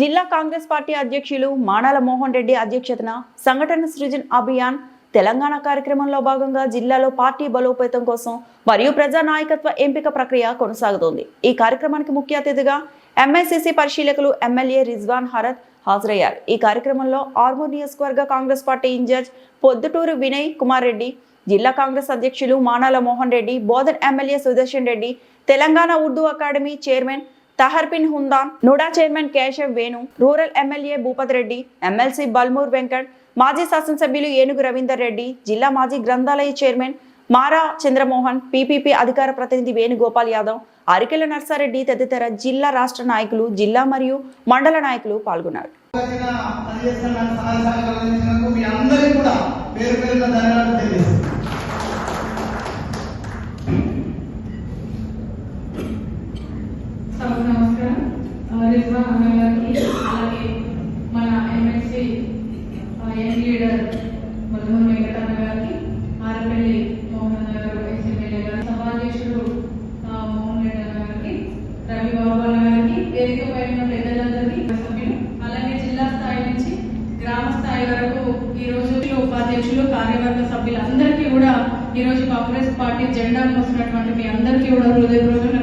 జిల్లా కాంగ్రెస్ పార్టీ అధ్యక్షులు మానాల మోహన్ రెడ్డి అధ్యక్షతన సంఘటన సృజన్ అభియాన్. తెలంగాణ కార్యక్రమంలో భాగంగా జిల్లాలో పార్టీ బలోపేతం కోసం మరియు ప్రజా నాయకత్వ ఎంపిక ప్రక్రియ కొనసాగుతోంది. ఈ కార్యక్రమానికి ముఖ్య అతిథిగా ఎంఐసిసి పరిశీలకులు ఎమ్మెల్యే రిజ్వాన్ హరత్ హాజరయ్యారు. ఈ కార్యక్రమంలో ఆర్మూర్ నియోజకవర్గ కాంగ్రెస్ పార్టీ ఇన్ఛార్జ్ పొద్దుటూరు వినయ్ కుమార్ రెడ్డి జిల్లా కాంగ్రెస్ అధ్యక్షులు Manala Mohan Reddy Bodhan MLA Sudarshan Reddy Telangana Urdu academy chairman తహర్పిన్ హుందా NUDA chairman Keshav Venu rural MLA Bhupath Reddy MLC Balmoor Venkat మాజీ శాసనసభ్యులు ఏనుగు రవీందర్ రెడ్డి జిల్లా మాజీ గ్రంథాలయ చైర్మన్ మారా చంద్రమోహన్ పీపీపీ అధికార ప్రతినిధి వేణుగోపాల్ యాదవ్ అరికెల నర్సారెడ్డి తదితర జిల్లా రాష్ట్ర నాయకులు జిల్లా మరియు మండల నాయకులు పాల్గొన్నారు. నమస్కారం. ఆ, రిజ్వాన్ అలాగే మన MSC young leader Madhuman Venkatanna గారికి ఆరపల్లి మోహన్ గారు ఎక్స్ ఎమ్మెల్యే గారు సభాధ్యక్షుడు మోహన్ రెడ్డి అన్న గారికి రవి బాబు అన్న గారికి వేదిక పైన పెద్దలందరికీ సభ్యులు అలాగే జిల్లా స్థాయి నుంచి గ్రామ స్థాయి వరకు ఈ రోజు ఉపాధ్యక్షులు కార్యవర్గ సభ్యులందరికీ కూడా ఈ రోజు కాంగ్రెస్ పార్టీ జెండా మోసినటువంటి మీ అందరికీ కూడా హృదయపూర్వక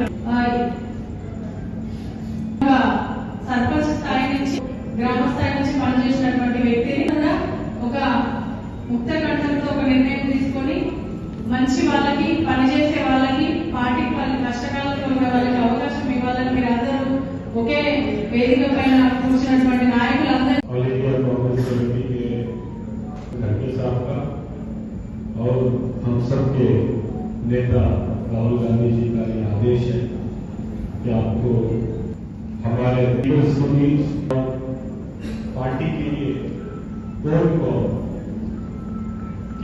ముక్త కంఠంతో ఒక నిర్ణయం తీసుకొని మంచి వాళ్ళకి పనిచేసే వాళ్ళకి పార్టీకి వాళ్ళ కష్టకాలంలో ఉన్న వాళ్ళకి అవకాశం ఇవ్వాలని మీరు అందరూ ఒకే వేదిక పైన కూర్చున్నటువంటి నాయకులందరూ ऑल इंडिया कांग्रेस कमेटी के खड़गे साहब का और हम सबके नेता राहुल गांधी जी का ये आदेश है कि आपको हमारे पीपल्स को भी पार्टी के लिए कौन कौन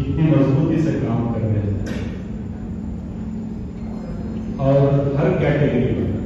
اتنی مضبوطی سے کام کر رہے ہیں۔ اور ہر کیٹیگری میں۔